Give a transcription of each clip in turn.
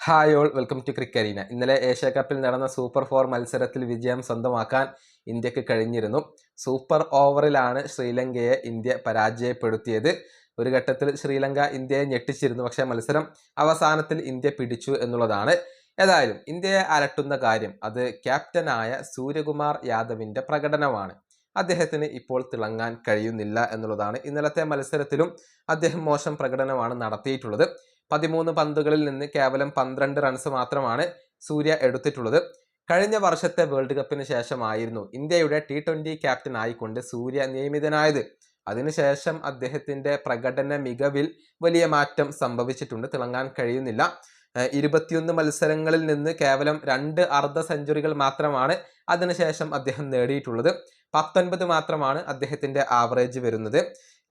Hi all welcome to Cricarena ഇന്നലെ Asia കപ്പിൽ നടന്ന സൂപ്പർ ഫോർ മത്സരത്തിൽ വിജയം സ്വന്തമാക്കാൻ ഇന്ത്യയ്ക്ക് കഴിഞ്ഞിരുന്നു. സൂപ്പർ ഓവറിലാണ് ശ്രീലങ്കയെ ഇന്ത്യ പരാജയപ്പെടുത്തിയത്. ഒരു ഘട്ടത്തിൽ ശ്രീലങ്ക ഇന്ത്യയെ ഞെട്ടിച്ചിരുന്നു പക്ഷേ മത്സരം അവസാനത്തിൽ ഇന്ത്യ പിടിച്ചു എന്നുള്ളതാണ്. ഏതായാലും ഇന്ത്യയെ അലട്ടുന്ന കാര്യം അത് ക്യാപ്റ്റനായ സൂര്യകുമാർ യാദവിന്റെ പ്രകടനമാണ്. അദ്ദേഹത്തിന് ഇപ്പോൾ തിളങ്ങാൻ കഴിയുന്നില്ല എന്നുള്ളതാണ് ഇന്നലത്തെ മത്സരത്തിലും അദ്ദേഹം മോശം പ്രകടനമാണ് നടത്തിയിട്ടുള്ളത്. പതിമൂന്ന് പന്തുകളിൽ നിന്ന് കേവലം പന്ത്രണ്ട് റൺസ് മാത്രമാണ് സൂര്യ എടുത്തിട്ടുള്ളത്. കഴിഞ്ഞ വർഷത്തെ വേൾഡ് കപ്പിന് ശേഷമായിരുന്നു ഇന്ത്യയുടെ ടി ട്വന്റി ക്യാപ്റ്റൻ ആയിക്കൊണ്ട് സൂര്യ നിയമിതനായത്. അതിനുശേഷം അദ്ദേഹത്തിന്റെ പ്രകടന മികവിൽ വലിയ മാറ്റം സംഭവിച്ചിട്ടുണ്ട്. തിളങ്ങാൻ കഴിയുന്നില്ല. ഇരുപത്തിയൊന്ന് മത്സരങ്ങളിൽ നിന്ന് കേവലം രണ്ട് അർദ്ധ സെഞ്ചുറികൾ മാത്രമാണ് അതിനുശേഷം അദ്ദേഹം നേടിയിട്ടുള്ളത്. പത്തൊൻപത് മാത്രമാണ് അദ്ദേഹത്തിന്റെ ആവറേജ് വരുന്നത്.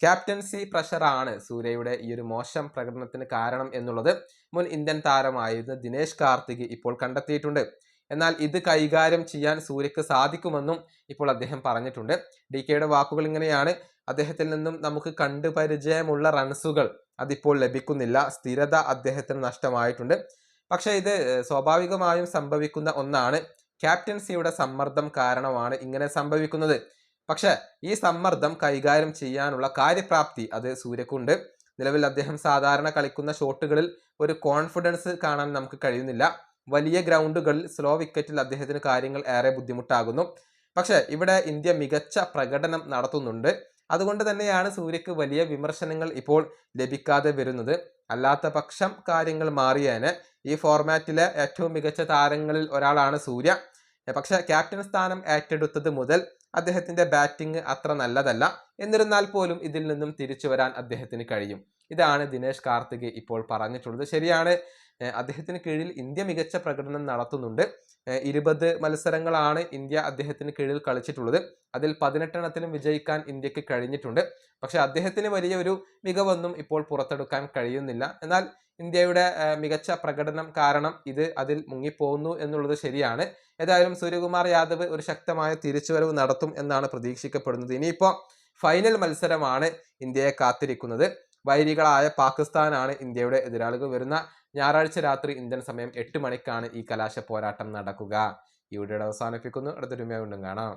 ക്യാപ്റ്റൻസി പ്രഷറാണ് സൂര്യയുടെ ഈ ഒരു മോശം പ്രകടനത്തിന് കാരണം എന്നുള്ളത് മുൻ ഇന്ത്യൻ താരമായിരുന്ന ദിനേശ് കാർത്തിക് ഇപ്പോൾ കണ്ടെത്തിയിട്ടുണ്ട്. എന്നാൽ ഇത് കൈകാര്യം ചെയ്യാൻ സൂര്യക്ക് സാധിക്കുമെന്നും ഇപ്പോൾ അദ്ദേഹം പറഞ്ഞിട്ടുണ്ട്. ഡി കെയുടെ വാക്കുകൾ ഇങ്ങനെയാണ്. അദ്ദേഹത്തിൽ നിന്നും നമുക്ക് കണ്ടു പരിചയമുള്ള റൺസുകൾ അതിപ്പോൾ ലഭിക്കുന്നില്ല. സ്ഥിരത അദ്ദേഹത്തിന് നഷ്ടമായിട്ടുണ്ട്. പക്ഷേ ഇത് സ്വാഭാവികമായും സംഭവിക്കുന്ന ഒന്നാണ്. ക്യാപ്റ്റൻസിയുടെ സമ്മർദ്ദം കാരണമാണ് ഇങ്ങനെ സംഭവിക്കുന്നത്. പക്ഷേ ഈ സമ്മർദ്ദം കൈകാര്യം ചെയ്യാനുള്ള കാര്യപ്രാപ്തി അത് സൂര്യക്കുണ്ട്. നിലവിൽ അദ്ദേഹം സാധാരണ കളിക്കുന്ന ഷോട്ടുകളിൽ ഒരു കോൺഫിഡൻസ് കാണാൻ നമുക്ക് കഴിയുന്നില്ല. വലിയ ഗ്രൗണ്ടുകളിൽ സ്ലോ വിക്കറ്റിൽ അദ്ദേഹത്തിന് കാര്യങ്ങൾ ഏറെ ബുദ്ധിമുട്ടാകുന്നു. പക്ഷേ ഇവിടെ ഇന്ത്യ മികച്ച പ്രകടനം നടത്തുന്നുണ്ട്. അതുകൊണ്ട് തന്നെയാണ് സൂര്യക്ക് വലിയ വിമർശനങ്ങൾ ഇപ്പോൾ ലഭിക്കാതെ വരുന്നത്. അല്ലാത്ത പക്ഷം കാര്യങ്ങൾ മാറിയേനെ. ഈ ഫോർമാറ്റിലെ ഏറ്റവും മികച്ച താരങ്ങളിൽ ഒരാളാണ് സൂര്യ. പക്ഷെ ക്യാപ്റ്റൻ സ്ഥാനം ഏറ്റെടുത്തത് മുതൽ അദ്ദേഹത്തിന്റെ ബാറ്റിംഗ് അത്ര നല്ലതല്ല. എന്നിരുന്നാൽ പോലും ഇതിൽ നിന്നും തിരിച്ചു വരാൻ അദ്ദേഹത്തിന് കഴിയും. ഇതാണ് ദിനേശ് കാർത്തിക് ഇപ്പോൾ പറഞ്ഞിട്ടുള്ളത്. ശരിയാണ്. അദ്ദേഹത്തിന് കീഴിൽ ഇന്ത്യ മികച്ച പ്രകടനം നടത്തുന്നുണ്ട്. ഇരുപത് മത്സരങ്ങളാണ് ഇന്ത്യ അദ്ദേഹത്തിന് കീഴിൽ കളിച്ചിട്ടുള്ളത്. അതിൽ പതിനെട്ടെണ്ണത്തിലും വിജയിക്കാൻ ഇന്ത്യയ്ക്ക് കഴിഞ്ഞിട്ടുണ്ട്. പക്ഷേ അദ്ദേഹത്തിന് വലിയ ഒരു മികവൊന്നും ഇപ്പോൾ പുറത്തെടുക്കാൻ കഴിയുന്നില്ല. എന്നാൽ ഇന്ത്യയുടെ മികച്ച പ്രകടനം കാരണം ഇത് അതിൽ മുങ്ങിപ്പോകുന്നു എന്നുള്ളത് ശരിയാണ്. ഏതായാലും സൂര്യകുമാർ യാദവ് ഒരു ശക്തമായ തിരിച്ചുവരവ് നടത്തും എന്നാണ് പ്രതീക്ഷിക്കപ്പെടുന്നത്. ഇനിയിപ്പോൾ ഫൈനൽ മത്സരമാണ് ഇന്ത്യയെ കാത്തിരിക്കുന്നത്. വൈരികളായ പാകിസ്ഥാനാണ് ഇന്ത്യയുടെ എതിരാളികൾ. വരുന്ന ഞായറാഴ്ച രാത്രി ഇന്ത്യൻ സമയം എട്ട് മണിക്കാണ് ഈ കലാശ പോരാട്ടം നടക്കുക. ഈ വീഡിയോയുടെ അവസാനിപ്പിക്കുന്നു. വീണ്ടും കാണാം.